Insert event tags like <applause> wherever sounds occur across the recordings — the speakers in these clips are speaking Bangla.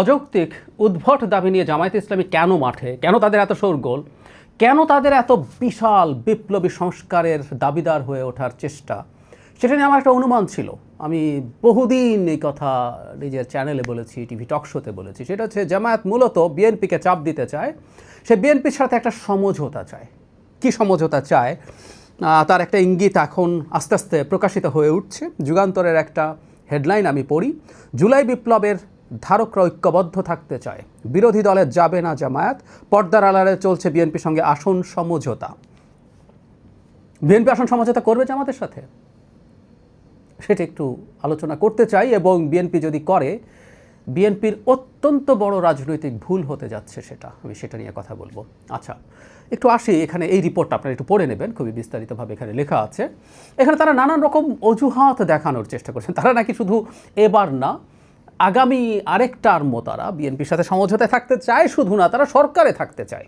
অযৌক্তিক উদ্ভট দাবি নিয়ে জামায়াত ইসলামী কেন মাঠে? কেন তাদের এত শোরগোল কেন তাদের এত বিশাল বিপ্লবী সংস্কারের দাবিদার হয়ে ওঠার চেষ্টা? সেটা নিয়ে আমার একটা অনুমান ছিল। আমি বহুদিন এই কথা নিজের চ্যানেলে বলেছি টিভি টক শোতে বলেছি। সেটা হচ্ছে জামায়াত মূলত বিএনপিকে চাপ দিতে চায়। সে বিএনপির সাথে একটা সমঝোতা চায়। কি সমঝোতা চায়? তার একটা ইঙ্গিত এখন আস্তে আস্তে প্রকাশিত হয়ে উঠছে। যুগান্তরের একটা হেডলাইন আমি পড়ি। জুলাই বিপ্লবের ধারকরা ঐক্যবদ্ধ থাকতে চায়। বিরোধী দলে যাবে না জামায়াত, পর্দার আড়ালে চলছে বিএনপির সঙ্গে আসন সমঝোতা। বিএনপি আসন সমঝোতা করবে জামাতের সাথে? সেটা একটু আলোচনা করতে চাই এবং বিএনপি যদি করে, বিএনপির অত্যন্ত বড় রাজনৈতিক ভুল হতে যাচ্ছে সেটা। আমি সেটা নিয়ে কথা বলব। আচ্ছা একটু আসি এখানে, এই রিপোর্টটা আপনারা একটু পড়ে নেবেন, খুবই বিস্তারিতভাবে এখানে লেখা আছে। এখানে তারা নানান রকম অজুহাত দেখানোর চেষ্টা করছেন। তারা নাকি শুধু এবার না আগামী আরেক টার্মও তারা বিএনপির সাথে সমঝোতায় থাকতে চায়, শুধু না, তারা সরকারে থাকতে চায়।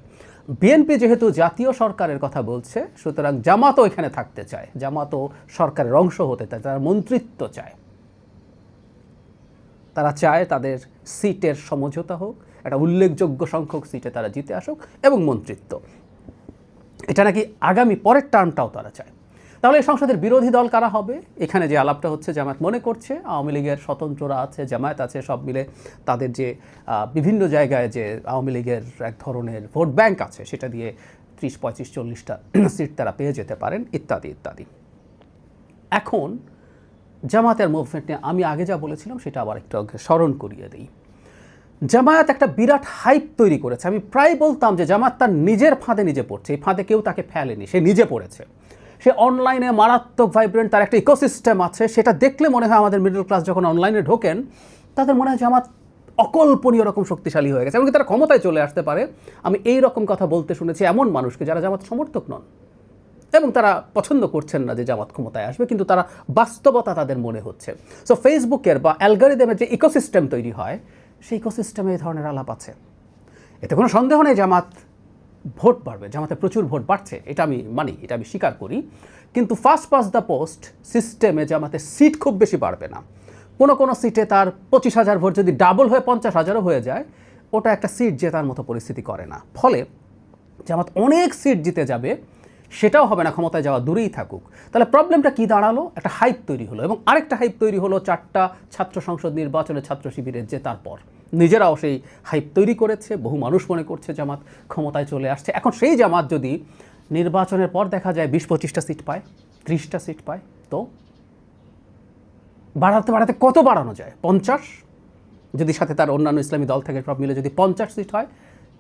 বিএনপি যেহেতু জাতীয় সরকারের কথা বলছে, সুতরাং জামাতও এখানে থাকতে চায়। জামাতও সরকারের অংশ হতে চায়, তারা মন্ত্রিত্ব চায়। তারা চায় তাদের সিটের সমঝোতা হোক, একটা উল্লেখযোগ্য সংখ্যক সিটে তারা জিতে আসুক, এবং মন্ত্রিত্ব। এটা নাকি আগামী পরের টার্মটাও তারা চায়। তাহলে সংসদের বিরোধী দল কারা হবে? এখানে যে আলাপটা হচ্ছে, জামায়াত মনে করছে, আওয়ামী লীগের স্বতন্ত্ররা আছে, জামায়াত আছে, সব মিলে তাদের যে বিভিন্ন জায়গায় যে আওয়ামী লীগের এক ধরনের ভোট ব্যাংক আছে, সেটা দিয়ে ত্রিশ, পঁয়ত্রিশ, চল্লিশটা সিট তারা পেয়ে যেতে পারেন, ইত্যাদি ইত্যাদি। এখন জামায়াতের মুভমেন্ট নিয়ে আমি আগে যা বলেছিলাম, সেটা আবার একটু স্মরণ করিয়ে দিই। জামায়াত একটা বিরাট হাইপ তৈরি করেছে। আমি প্রায় বলতাম যে জামায়াত তার নিজের ফাঁদে নিজে পড়ছে, এই ফাঁদে কেউ তাকে ফেলেনি, সে নিজে পড়েছে। সে অনলাইনে মারাত্মক ভাইব্রেন্ট তার একটা ইকোসিস্টেম আছে, সেটা দেখলে মনে হয় আমাদের মিডল ক্লাস যখন অনলাইনে ঢোকেন, তাদের মনে হয় জামাত অকল্পনীয় রকম শক্তিশালী হয়ে গেছে, এমনকি তারা ক্ষমতায় চলে আসতে পারে। আমি এই রকম কথা বলতে শুনেছি এমন মানুষকে যারা জামাত সমর্থক নন, এবং তারা পছন্দ করছেন না যে জামাত ক্ষমতায় আসবে, কিন্তু তারা বাস্তবতা তাদের মনে হচ্ছে। সো ফেসবুকের বা অ্যালগারিদমের যে ইকোসিস্টেম তৈরি হয়, সেই ইকোসিস্টেমে এই ধরনের আলাপ আছে। এতে কোনো সন্দেহ নেই জামাত ভোট বাড়বে, জামাতে প্রচুর ভোট বাড়ছে, এটা আমি মানি, এটা আমি স্বীকার করি। কিন্তু ফার্স্ট পাস দ্য পোস্ট সিস্টেমে জামাতে সিট খুব বেশি বাড়বে না। কোনো কোনো সিটে তার পঁচিশ হাজার ভোট যদি ডাবল হয়ে পঞ্চাশ হাজারও হয়ে যায়, ওটা একটা সিট জেতার মতো পরিস্থিতি করে না। ফলে জামাত অনেক সিট জিতে যাবে সেটাও হবে না, ক্ষমতায় যাওয়া দূরেই থাকুক। তাহলে প্রবলেমটা কি দাঁড়াল? একটা হাইপ তৈরি হলো এবং আরেকটা হাইপ তৈরি হলো চারটা ছাত্র সংসদ নির্বাচনে ছাত্র শিবিরের জেতার পর নিজেরাও সেই হাইপ তৈরি করেছে, বহু মানুষ মনে করছে জামাত ক্ষমতায় চলে আসছে। এখন সেই জামাত যদি নির্বাচনের পর দেখা যায় বিশ পঁচিশটা সিট পায়, ত্রিশটা সিট পায়, তো বাড়াতে বাড়াতে কত বাড়ানো যায়? পঞ্চাশ? যদি সাথে তার অন্যান্য ইসলামী দল থেকে সব মিলে যদি পঞ্চাশ সিট হয়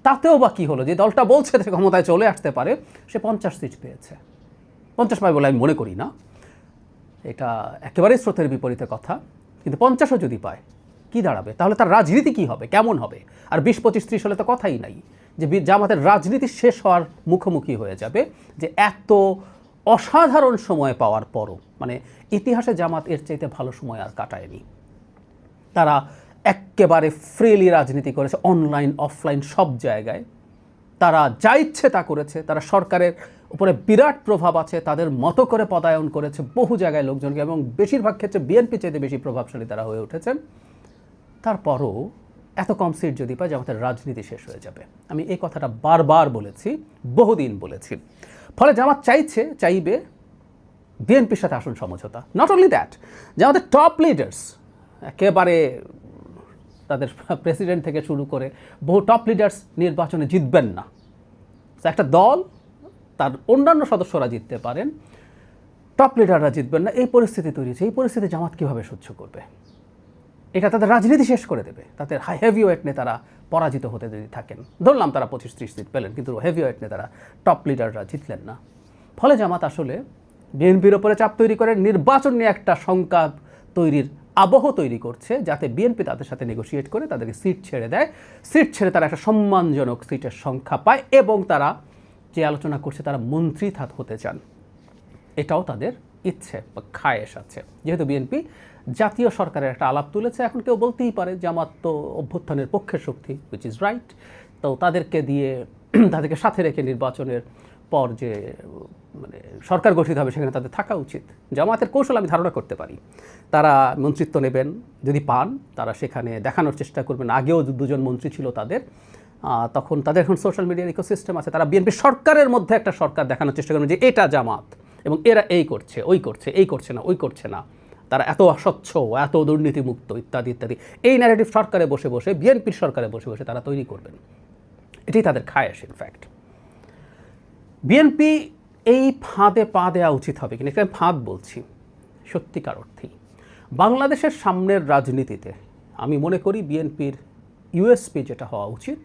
তাতেও বা কী হলো? যে দলটা বলছে যে ক্ষমতায় চলে আসতে পারে, সে পঞ্চাশ সিট পেয়েছে। পঞ্চাশ পায় বলে আমি মনে করি না। এটা একেবারেই স্রোতের বিপরীতে কথা। কিন্তু পঞ্চাশও যদি পায়, কি দাঁড়াবে? তাহলে তার রাজনীতি কি হবে? কেমন হবে? আর বিশ, পঁচিশ, ত্রিশ হলে তো কথাই নাই। যে জামাতের রাজনীতি শেষ হওয়ার মুখোমুখি হয়ে যাবে, যে এত অসাধারণ সময় পাওয়ার পরও মানে ইতিহাসে জামাত এর চাইতে ভালো সময় আর কাটায়নি। তারা একেবারে ফ্রিলি রাজনীতি করেছে অনলাইন অফলাইন সব জায়গায়। তারা যা ইচ্ছে তা করেছে, তারা সরকারের উপরে বিরাট প্রভাব আছে, তাদের মতো করে পদায়ন করেছে বহু জায়গায় লোকজনকে এবং বেশিরভাগ ক্ষেত্রে বিএনপি চাইতে বেশি প্রভাবশালী তারা হয়ে উঠেছেন তারপরও এত কম সিট যদি পায় জামাতের রাজনীতি শেষ হয়ে যাবে। আমি এই কথাটা বারবার বলেছি, বহুদিন বলেছি। ফলে জামাত চাইছে, চাইবে বিএনপির সাথে আসন সমঝোতা। নট অনলি দ্যাট যে আমাদের টপ লিডার্স একেবারে তাদের প্রেসিডেন্ট থেকে শুরু করে বহু টপ লিডার্স নির্বাচনে জিতবেন না। একটা দল তার অন্যান্য সদস্যরা জিততে পারেন টপ লিডাররা জিতবেন না, এই পরিস্থিতি তৈরি হয়েছে। এই পরিস্থিতি জামাত কীভাবে সহ্য করবে? এটা তাদের রাজনীতি শেষ করে দেবে। তাদের হাই হেভি ওয়েট নেতারা পরাজিত হতে যদি থাকেন, ধরলাম তারা পঁচিশ ত্রিশ সিট পেলেন, কিন্তু হেভি ওয়েট নেতারা টপ লিডাররা জিতলেন না। ফলে জামাত আসলে বিএনপির ওপরে চাপ তৈরি করে, নির্বাচন নিয়ে একটা শঙ্কা তৈরির আবহ তৈরি করছে যাতে বিএনপি তাদের সাথে নেগোশিয়েট করে তাদেরকে সিট ছেড়ে দেয়। সিট ছেড়ে তারা একটা সম্মানজনক সিটের সংখ্যা পায় এবং তারা যে আলোচনা করছে তারা মন্ত্রী হতে চান। এটাও তাদের ইচ্ছে বা খায়েশ আছে। যেহেতু বিএনপি জাতীয় সরকারের একটা আলাপ তুলেছে, এখন কেউ বলতেই পারে জামাত তো অভ্যুত্থানের পক্ষের শক্তি উইচ ইজ রাইট তো তাদেরকে দিয়ে তাদেরকে সাথে রেখে নির্বাচনের পর যে মানে সরকার গঠিত হবে, সেখানে তাদের থাকা উচিত। জামাতের কৌশল আমি ধারণা করতে পারি। তারা মন্ত্রিত্ব নেবেন, যদি পান, তারা সেখানে দেখানোর চেষ্টা করবেন। আগেও দুজন মন্ত্রী ছিল তাদের। তখন তাদের এখন সোশ্যাল মিডিয়ার ইকোসিস্টেম আছে। তারা বিএনপি সরকারের মধ্যে একটা সরকার দেখানোর চেষ্টা করবেন যে এটা জামাত এবং এরা এই করছে, ওই করছে, এই করছে না, ওই করছে না। তারা এত অস্বচ্ছ, এত দুর্নীতিমুক্ত, ইত্যাদি ইত্যাদি। এই ন্যারেটিভ সরকারে বসে বসে বিএনপির সরকারে বসে বসে তারা তৈরি করবেন। এটাই তাদের খায়াস ইনফ্যাক্ট বিএনপি এই ফাঁদে পা দেওয়া উচিত হবে কিনা? আমি ফাঁদ বলছি। সত্যিকার অর্থেই বাংলাদেশের সামনের রাজনীতিতে আমি মনে করি বিএনপির ইউএসপি যেটা হওয়া উচিত,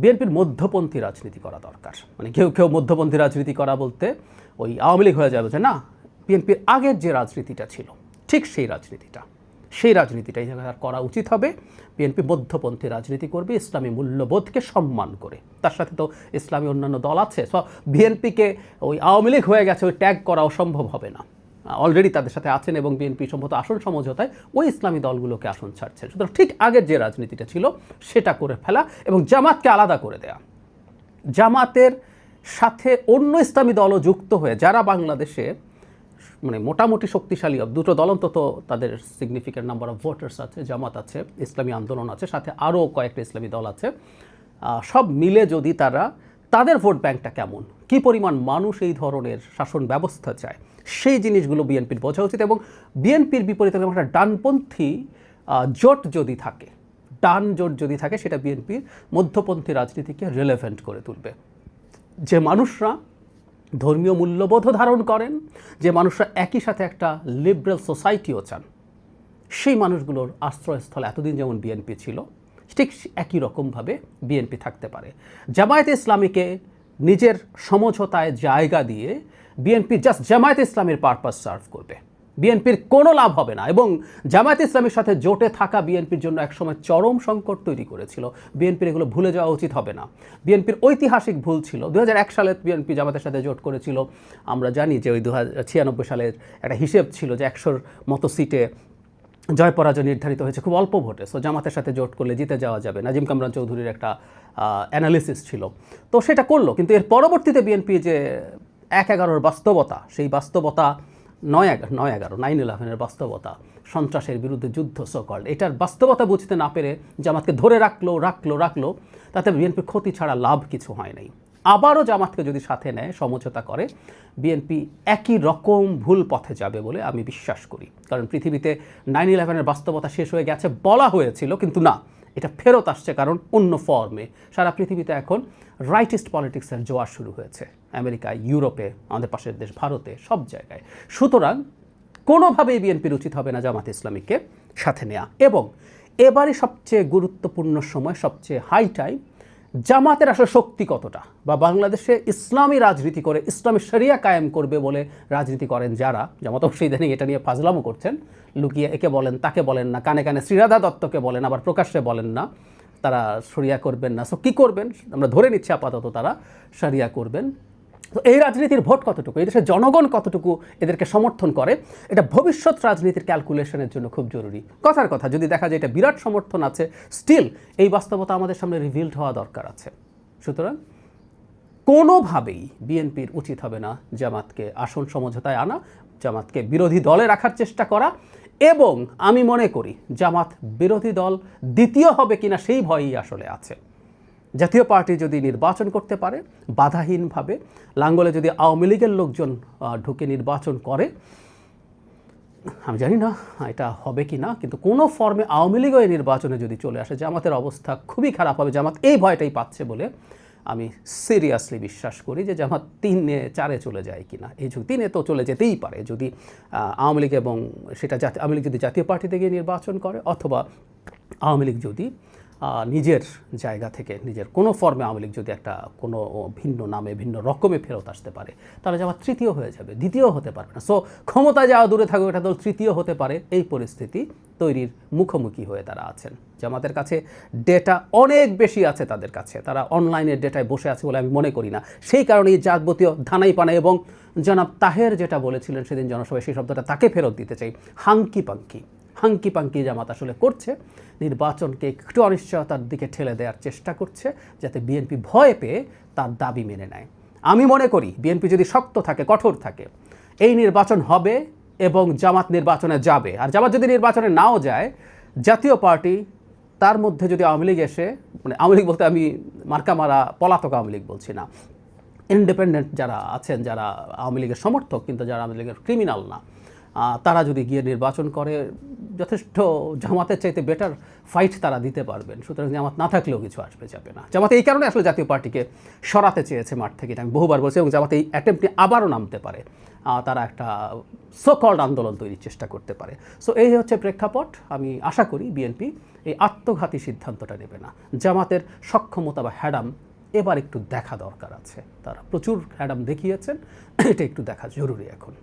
বিএনপির মধ্যপন্থী রাজনীতি করা দরকার। মানে কেউ কেউ মধ্যপন্থী রাজনীতি করা বলতে ওই আওয়ামী লীগ হয়ে যাবে যে না, বিএনপির আগের যে রাজনীতিটা ছিল, ঠিক সেই রাজনীতিটা। সেই রাজনীতিটাই তার করা উচিত হবে। বিএনপি মধ্যপন্থী রাজনীতি করবে, ইসলামী মূল্যবোধকে সম্মান করে। তার সাথে তো ইসলামী অন্যান্য দল আছে, সো বিএনপিকে ওই আওয়ামী লীগ হয়ে গেছে, ওই ট্যাগ করাও সম্ভব হবে না। অলরেডি তাদের সাথে আছেন এবং বিএনপি সম্ভবত আসন সমঝোতায় ওই ইসলামী দলগুলোকে আসন ছাড়ছেন। সুতরাং ঠিক আগের যে রাজনীতিটা ছিল, সেটা করে ফেলা এবং জামাতকে আলাদা করে দেয়া। জামাতের সাথে অন্য ইসলামী দলও যুক্ত হয়ে, যারা বাংলাদেশে মানে মোটামুটি শক্তিশালী। দুটো দল অন্তত তাদের সিগনিফিক্যান্ট নাম্বার অফ ভোটার্স আছে, জামাত আছে, ইসলামী আন্দোলন আছে, সাথে আরও কয়েকটা ইসলামী দল আছে। সব মিলে যদি তারা, তাদের ভোট ব্যাংকটা কেমন? কি পরিমাণ মানুষ এই ধরনের শাসন ব্যবস্থা চায়? সেই জিনিসগুলো বিএনপির বোঝা উচিত এবং বিএনপির বিপরীতে একটা ডানপন্থী জোট যদি থাকে, ডান জোট যদি থাকে, সেটা বিএনপির মধ্যপন্থী রাজনীতিকে রিলেভেন্ট করে তুলবে। যে মানুষরা ধর্মীয় মূল্যবোধও ধারণ করেন, যে মানুষরা একই সাথে একটা লিবারেল সোসাইটিও চান। সেই মানুষগুলোর আশ্রয়স্থল এতদিন যেমন বিএনপি ছিল, ঠিক একই রকমভাবে বিএনপি থাকতে পারে। জামায়াতে ইসলামীকে নিজের সমঝোতায় জায়গা দিয়ে বিএনপি জাস্ট জামায়াতে ইসলামের পারপাস সার্ভ করবে। বিএনপির কোনো লাভ হবে না। এবং জামায়াত ইসলামের সাথে জোটে থাকা বিএনপির জন্য একসময় চরম সংকট তৈরি করেছিল। বিএনপির এগুলো ভুলে যাওয়া উচিত হবে না। বিএনপির ঐতিহাসিক ভুল ছিল। দু হাজার এক সালে বিএনপি জামাতের সাথে জোট করেছিল। আমরা জানি যে ওই দু হাজার ছিয়ানব্বই সালের একটা হিসেব ছিল যে একশোর মতো সিটে জয় পরাজয় নির্ধারিত হয়েছে খুব অল্প ভোটে। সো জামাতের সাথে জোট করলে জিতে যাওয়া যাবে। নাজিম কামরান চৌধুরীর একটা অ্যানালিসিস ছিল। তো সেটা করল। কিন্তু এর পরবর্তীতে বিএনপি যে এক এগারোর বাস্তবতা, সেই বাস্তবতা নয় এগারো নয় এগারো নাইন ইলেভেনের বাস্তবতা, সন্ত্রাসের বিরুদ্ধে যুদ্ধ সকল এটার বাস্তবতা বুঝতে না পেরে জামাতকে ধরে রাখল রাখল রাখল, তাতে বিএনপির ক্ষতি ছাড়া লাভ কিছু হয় নাই। আবারও জামাতকে যদি সাথে নেয়, সমঝোতা করে, বিএনপি একই রকম ভুল পথে যাবে বলে আমি বিশ্বাস করি। কারণ পৃথিবীতে নাইন ইলেভেনের বাস্তবতা শেষ হয়ে গেছে, বলা হয়েছিল, কিন্তু না। এটা ফেরত আসছে কারণ অন্য ফর্মে। সারা পৃথিবীতে এখন রাইটিস্ট পলিটিক্সের জোয়ার শুরু হয়েছে। আমেরিকায় ইউরোপে, আমাদের পাশের দেশ ভারতে, সব জায়গায়। সুতরাং কোনোভাবেই বিএনপির উচিত হবে না জামাত ইসলামীকে সাথে নেওয়া এবং এবারে সবচেয়ে গুরুত্বপূর্ণ সময়, সবচেয়ে হাই টাইম জামাতের আসলে শক্তি কতটা? বা বাংলাদেশে ইসলামী রাজনীতি করে ইসলামী শরিয়া কায়েম করবে বলে রাজনীতি করেন যারা? জামাত অবশ্যই ইদানিং এটা নিয়ে ফাজলামও করছেন। লুকিয়ে একে বলেন, তাকে বলেন না, কানে কানে শ্রীরাধা দত্তকে বলেন, আবার প্রকাশ্যে বলেন না, তারা শরিয়া করবেন না। সো কী করবেন? আমরা ধরে নিচ্ছি আপাতত তারা শরিয়া করবেন। তো এই রাজনীতির ভোট কতটুকু? এই দেশের জনগণ কতটুকু এদেরকে সমর্থন করে? এটা ভবিষ্যৎ রাজনীতির ক্যালকুলেশনের জন্য খুব জরুরি। কথার কথা, যদি দেখা যায় এটা বিরাট সমর্থন আছে স্টিল এই বাস্তবতা আমাদের সামনে রিভিল্ড হওয়া দরকার আছে। সুতরাং কোনোভাবেই বিএনপির উচিত হবে না জামাতকে আসন সমঝোতায় আনা, জামাতকে বিরোধী দলে রাখার চেষ্টা করা এবং আমি মনে করি জামাত বিরোধী দল দ্বিতীয় হবে কিনা সেই ভয়ই আসলে আছে। জাতীয় পার্টি যদি নির্বাচন করতে পারে, বাধাহীনভাবে লাঙ্গলে যদি আওয়ামী লীগের লোকজন ঢুকে নির্বাচন করে, আমি জানি না, এটা হবে কি না, কিন্তু কোনো ফর্মে আওয়ামী লীগও এই নির্বাচনে যদি চলে আসে, জামাতের অবস্থা খুবই খারাপ হবে, জামাত এই ভয়টাই পাচ্ছে বলে আমি সিরিয়াসলি বিশ্বাস করি যে জামাত তিনে, চারে চলে যায় কিনা। এই যুগ তিনে তো চলে যেতেই পারে, যদি আওয়ামী লীগ এবং সেটা জাতীয় আওয়ামী লীগ যদি জাতীয় পার্টিতে গিয়ে নির্বাচন করে, অথবা আওয়ামী লীগ যদি নিজের জায়গা থেকে নিজের কোনো ফর্মে আওয়ামী লীগ যদি একটা কোনো ভিন্ন নামে, ভিন্ন রকমে ফেরত আসতে পারে, তাহলে জামাত তৃতীয় হয়ে যাবে, দ্বিতীয় হতে পারবে না। সো ক্ষমতায় যাওয়া দূরে থাকুক, এটা দল তৃতীয় হতে পারে। এই পরিস্থিতি তৈরির মুখোমুখি হয়ে তারা আছেন। জামাতের কাছে ডেটা অনেক বেশি আছে তাদের কাছে। তারা অনলাইনের ডেটায় বসে আছে বলে আমি মনে করি না। সেই কারণেই যাবতীয় ধানাই পানা এবং জনাব তাহের যেটা বলেছিলেন সেদিন জনসভায়, সেই শব্দটা তাকে ফেরত দিতে চাই। হাঙ্কি পাঙ্কি হাঙ্কি পাঙ্কি জামাত আসলে করছে। নির্বাচনকে একটু অনিশ্চয়তার দিকে ঠেলে দেওয়ার চেষ্টা করছে, যাতে বিএনপি ভয় পেয়ে তার দাবি মেনে নেয়। আমি মনে করি বিএনপি যদি শক্ত থাকে, কঠোর থাকে, এই নির্বাচন হবে এবং জামাত নির্বাচনে যাবে। আর জামাত যদি নির্বাচনে নাও যায়, জাতীয় পার্টি তার মধ্যে যদি আওয়ামী লীগ এসে মানে আওয়ামী লীগ বলতে আমি মার্কা মারা পলাতক আওয়ামী লীগ বলছি না ইন্ডিপেন্ডেন্ট যারা আছেন, যারা আওয়ামী লীগের সমর্থক, কিন্তু যারা আওয়ামী লীগের ক্রিমিনাল না তারা যদি গিয়ে নির্বাচন করে, যথেষ্ট জামাতের চাইতে বেটার ফাইট তারা দিতে পারবেন। সুতরাং জামাত না থাকলেও কিছু আসবে, যাবে না। জামাত এই কারণে আসলে জাতীয় পার্টিকে সরাতে চেয়েছে মাঠ থেকে। আমি বহুবার বলছি এবং জামাত এই অ্যাটেম্পটি আবারও নামতে পারে। তারা একটা সোকল্ড আন্দোলন তৈরির চেষ্টা করতে পারে। সো এই হচ্ছে প্রেক্ষাপট। আমি আশা করি বিএনপি এই আত্মঘাতী সিদ্ধান্তটা নেবে না। জামাতের সক্ষমতা বা হ্যাডাম এবার একটু দেখা দরকার আছে। তারা প্রচুর হ্যাডাম দেখিয়েছেন। <clears throat> এটা একটু দেখা জরুরি এখন।